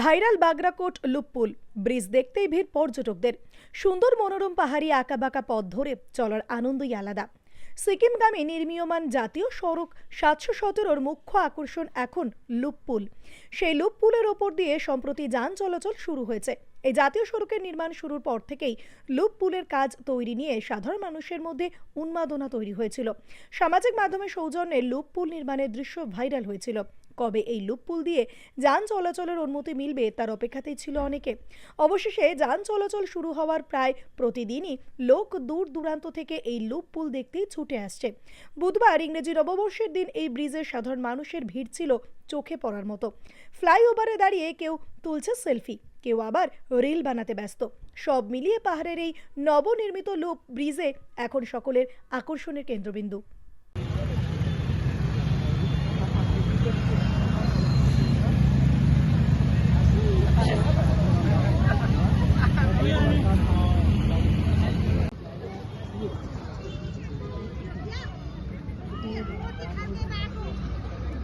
Viral Bagrakot, লুপপুল, bridge দেখতেই ভিড় পর্যটকদের। সুন্দর মনোরম পাহাড়ি আঁকাবাঁকা পথ ধরে চলার আনন্দই আলাদা। সিকিমগামী নির্মীয়মান জাতীয় সড়ক সাতশো সতেরোর মুখ্য আকর্ষণ এখন লুপপুল। সেই লুপপুলের ওপর দিয়ে সম্প্রতি যান চলাচল শুরু হয়েছে। এই জাতীয় সড়কের নির্মাণ শুরুর পর থেকেই লুপ পুলের কাজ তৈরি নিয়ে সাধারণ মানুষের মধ্যে উন্মাদনা তৈরি হয়েছিল। সামাজিক মাধ্যমে সৌজন্যে লুপপুল নির্মাণের দৃশ্য ভাইরাল হয়েছিল। কবে এই লুপপুল দিয়ে যান চলাচলের অনুমতি মিলবে তার অপেক্ষাতেই ছিল অনেকে। অবশেষে যান চলাচল শুরু হওয়ার প্রায় প্রতিদিনই লোক দূর দূরান্ত থেকে এই লুপ পুল দেখতেই ছুটে আসছে। বুধবার ইংরেজি নববর্ষের দিন এই ব্রিজের সাধারণ মানুষের ভিড় ছিল চোখে পড়ার মতো। ফ্লাইওভারে দাঁড়িয়ে কেউ তুলছে সেলফি। কেউ আবার রেল বানাতে ব্যস্ত। সব মিলিয়ে পাহাড়ের এই নবনির্মিত লুপ ব্রিজে এখন সকলের আকর্ষণের কেন্দ্রবিন্দু।